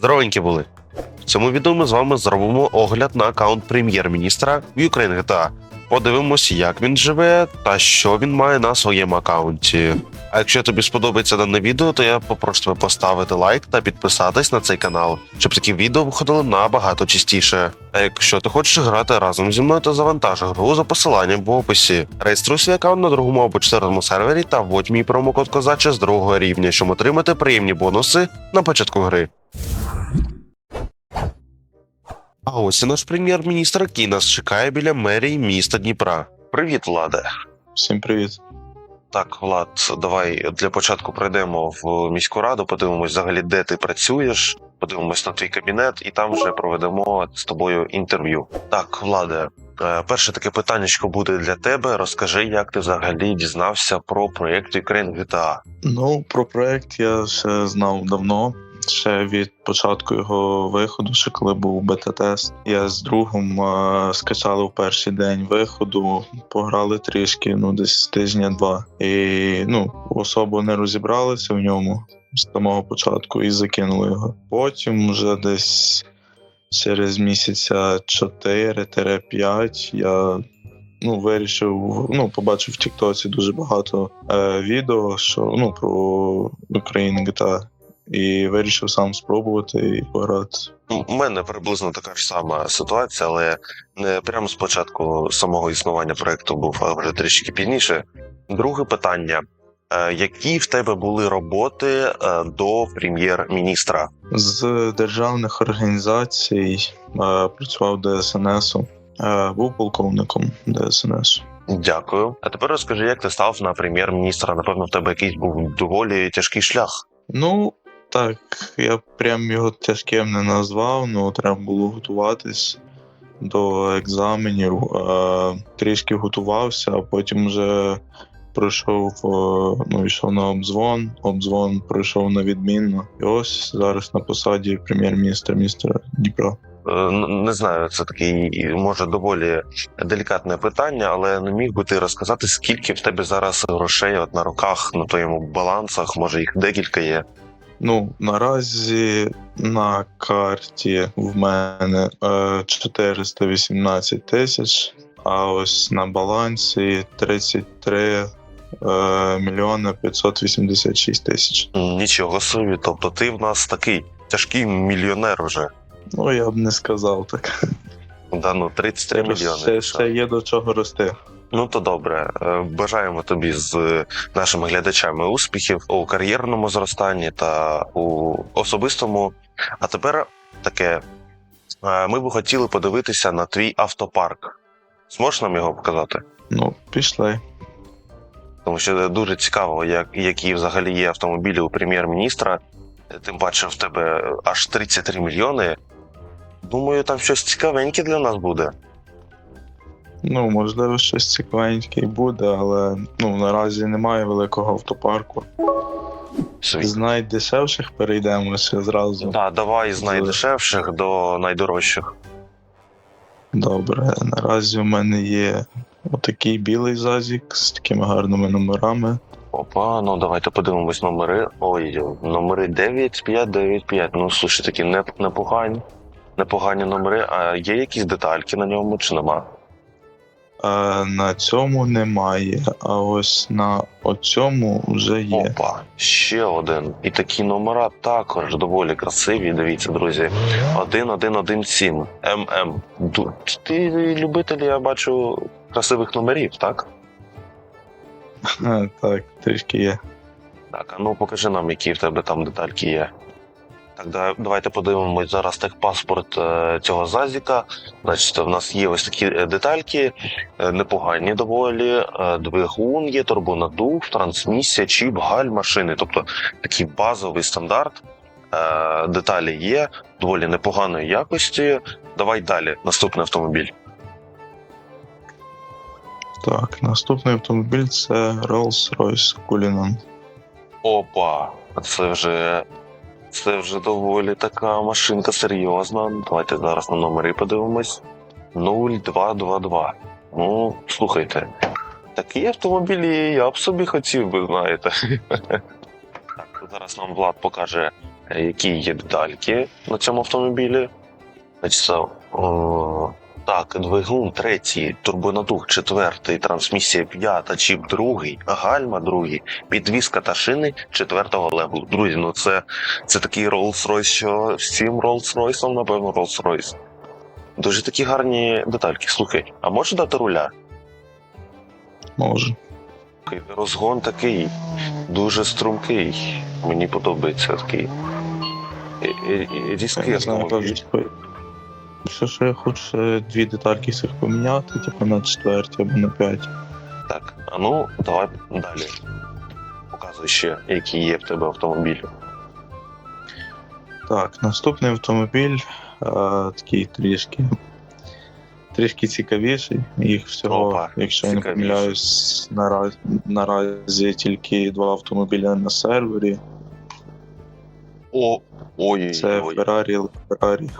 Здоровенькі були. В цьому відео ми з вами зробимо огляд на аккаунт прем'єр-міністра в Ukraine GTA. Подивимось, як він живе та що він має на своєму аккаунті. А якщо тобі сподобається дане відео, то я попрошу тебе поставити лайк та підписатись на цей канал, щоб такі відео виходили набагато частіше. А якщо ти хочеш грати разом зі мною, то завантаж гру за посиланням в описі. Реєструй свій аккаунт на другому або четвертому сервері та вводь мій промокод козаче з другого рівня, щоб отримати приємні бонуси на початку гри. А ось і наш прем'єр-міністр, який нас чекає біля мерії міста Дніпра. Привіт, Владе. Всім привіт. Так, Влад, давай для початку пройдемо в міську раду, подивимось взагалі, де ти працюєш, подивимось на твій кабінет, і там вже проведемо з тобою інтерв'ю. Так, Владе, е, перше таке питаннячко буде для тебе. Розкажи, як ти взагалі дізнався про проєкт Ukraine GTA. Ну, про проект я ще знав давно. Ще від початку його виходу, ще коли був бета-тест. Я з другом скачали в перший день виходу, пограли трішки, ну десь тижня-два. І ну, особо не розібралися в ньому з самого початку і закинули його. Потім вже десь через місяця 4-5 я ну, вирішив, ну, побачив в Тіктоці дуже багато е, відео, що ну, про Україну GTA. І вирішив сам спробувати і пограти. У мене приблизно така ж сама ситуація, але не прямо з початку самого існування проекту був, а вже трішки пізніше. Друге питання: Е, які в тебе були роботи е, до прем'єр-міністра? З державних організацій е, працював ДСНС, е, був полковником ДСНС. Дякую. А тепер розкажи, як ти став на прем'єр-міністра? Напевно, в тебе якийсь був доволі тяжкий шлях. Ну, так, я прям його тяжким не назвав, ну треба було готуватись до екзаменів. Трішки готувався, а потім вже пройшов, е, ну, йшов на обдзвон, обдзвон пройшов на відмінно. І ось зараз на посаді прем'єр-міністра міста Дніпра. Е, Не знаю, це такий може доволі делікатне питання, але не міг би ти розказати, скільки в тебе зараз грошей от на руках, на твоєму балансах, може їх декілька є. Ну, наразі на карті в мене е, 418 тисяч, а ось на балансі 33 е, мільйони 586 тисяч. Нічого собі, тобто ти в нас такий тяжкий мільйонер вже. Ну, я б не сказав так. Да, ну 33 мільйони. Ще, ще є до чого рости. Ну то добре. Е, Бажаємо тобі з нашими глядачами успіхів у кар'єрному зростанні та у особистому. А тепер таке: Е, ми б хотіли подивитися на твій автопарк. Зможеш нам його показати? Ну, пішли. Тому що дуже цікаво, як, які взагалі є автомобілі у прем'єр-міністра. Тим паче в тебе аж 33 мільйони. Думаю, там щось цікавеньке для нас буде. Ну, можливо, щось цікавеньке і буде, але ну, наразі немає великого автопарку. Свій. З найдешевших перейдемося зразу. Да, давай з З- найдешевших до найдорожчих. Добре, наразі у мене є отакий білий зазік з такими гарними номерами. Опа, ну давайте подивимось номери. Ой, номери 9595. Ну, слушай, такі непогані. Непогані номери. А є якісь детальки на ньому чи нема? А на цьому немає, а ось на оцьому вже є. Опа, ще один. І такі номера також доволі красиві. Дивіться, друзі. 1117 ММ. Ти любитель, я бачу, красивих номерів, так? Е, Так, трішки є. Так, а ну покажи нам, які в тебе там детальки є. Так, давайте подивимось зараз техпаспорт е, цього зазіка. Значить, в нас є ось такі е, детальки, е, непогані доволі. Двигун є, турбонадув, трансмісія, чіп, гальма, шини. Тобто такий базовий стандарт. Деталі є, доволі непоганої якості. Давай далі. Наступний автомобіль. Так, наступний автомобіль це Rolls-Royce Cullinan. Опа, це вже. Це вже доволі така машинка серйозна. Давайте зараз на номери подивимось. 0222. Ну, слухайте. Такі автомобілі я б собі хотів би, знаєте. Так, зараз нам Влад покаже які є детальки на цьому автомобілі. Значить, так, двигун третій, турбонадух четвертий, трансмісія п'ята, чіп другий, гальма другий, підвізка та шини четвертого левелу. Друзі, ну це, це такий Rolls-Royce, що всім Rolls-Royce, напевно, Rolls-Royce. Дуже такі гарні детальки. Слухай, а можеш дати руля? Може. Розгон такий, дуже стрункий. Мені подобається такий. І- і Я Різкий що, що я хочу ще дві детальки всіх поміняти, типу на четверті або на п'ять. Так, а ну давай далі. Показуй ще, які є в тебе автомобілі. Так, наступний автомобіль е, такий трішки. Трішки цікавіший. Їх всього, Опа, якщо я не помиляюсь, наразі, наразі тільки два автомобіля на сервері. О, ой, Це ой, Ferrari Ferrari.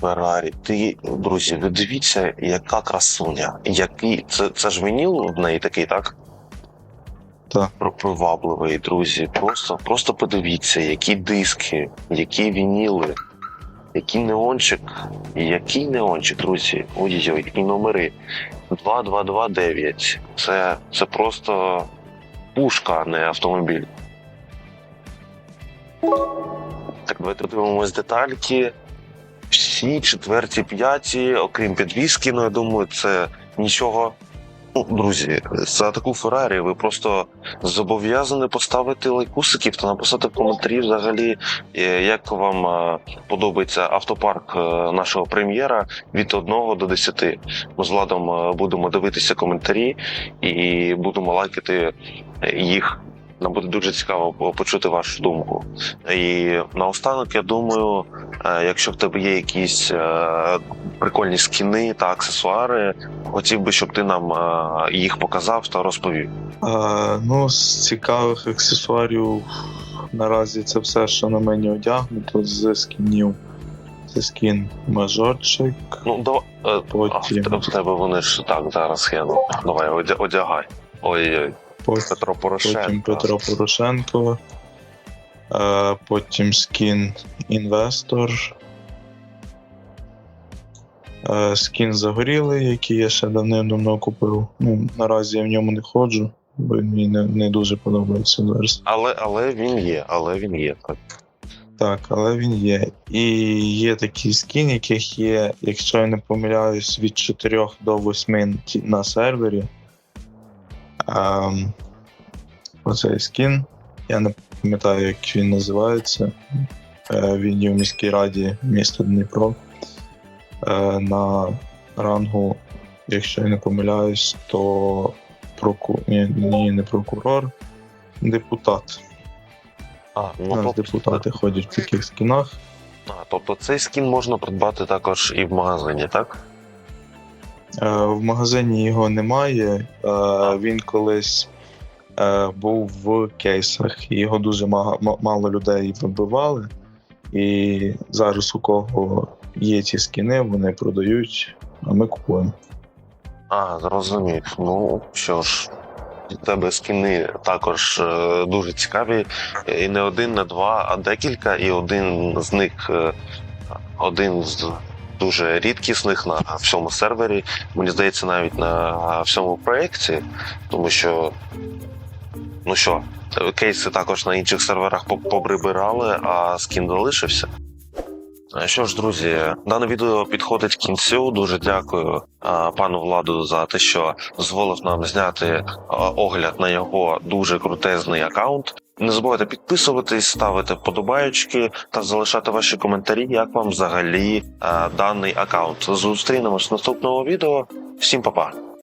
Феррарі. Ти, друзі, ви дивіться, яка красуня. Який. Це, це ж вініл в неї такий, так? Так. Привабливий, друзі. Просто, просто подивіться, які диски, які вініли, який неончик, який неончик, друзі. Ой-ой-ой, які номери. 2229. Це, це просто пушка, а не автомобіль. Так, давайте дивимось детальки. Всі четверті, п'яті, окрім підвіски, ну я думаю, це нічого. Ну, друзі, за таку Феррарі ви просто зобов'язані поставити лайкусиків та написати в коментарі взагалі, е, як вам е, подобається автопарк е, нашого прем'єра від 1 до 10. Ми з Владом будемо дивитися коментарі і будемо лайкати їх. Нам буде дуже цікаво почути вашу думку. І наостанок, я думаю, Е, Якщо в тебе є якісь е, прикольні скіни та аксесуари, хотів би, щоб ти нам е, їх показав та розповів. А, ну, з цікавих аксесуарів наразі це все, що на мені одягнуто з скінів. Це скін мажорчик, Ну, давай, е, а в, потім, те- в тебе вони ж так зараз я давай одя- одягай. Ой, потім, Петро Порошенко. потім Петро Порошенко, а, потім скін інвестор. а, Скін загорілий, який я ще давним-давно купив. Ну, наразі я в ньому не ходжу, бо він мені не, не дуже подобається зараз. Але, але він є, але він є. Так. Так, але він є. І є такий скін, яких є, якщо я не помиляюсь, від 4 до 8 на сервері. Ем, оцей скін. Я не пам'ятаю, як він називається. Е, він є в міській раді міста Дніпро. Е, на рангу, якщо я не помиляюсь, то проку... ні, ні, не прокурор, депутат. А, ну, нас тобто, депутати ходять в таких скінах. а, тобто цей скін можна придбати також і в магазині, так? Е, В магазині його немає. Е, Він колись е, був в кейсах, і його дуже мало людей вибивали. І зараз у кого є ці скіни, вони продають, а ми купуємо. А, зрозумів. Ну що ж, від тебе скіни також дуже цікаві. І не один, не два, а декілька, і один з них один з дуже рідкісних на всьому сервері. Мені здається, навіть на всьому проєкті, тому що, ну що, кейси також на інших серверах поприбирали, а скін залишився. Що ж, друзі, дане відео підходить к кінцю. Дуже дякую а, пану Владу за те, що дозволив нам зняти а, огляд на його дуже крутезний аккаунт. Не забувайте підписуватись, ставити вподобаєчки та залишати ваші коментарі, як вам взагалі а, даний аккаунт. Зустрінемось в наступному відео. Всім па-па!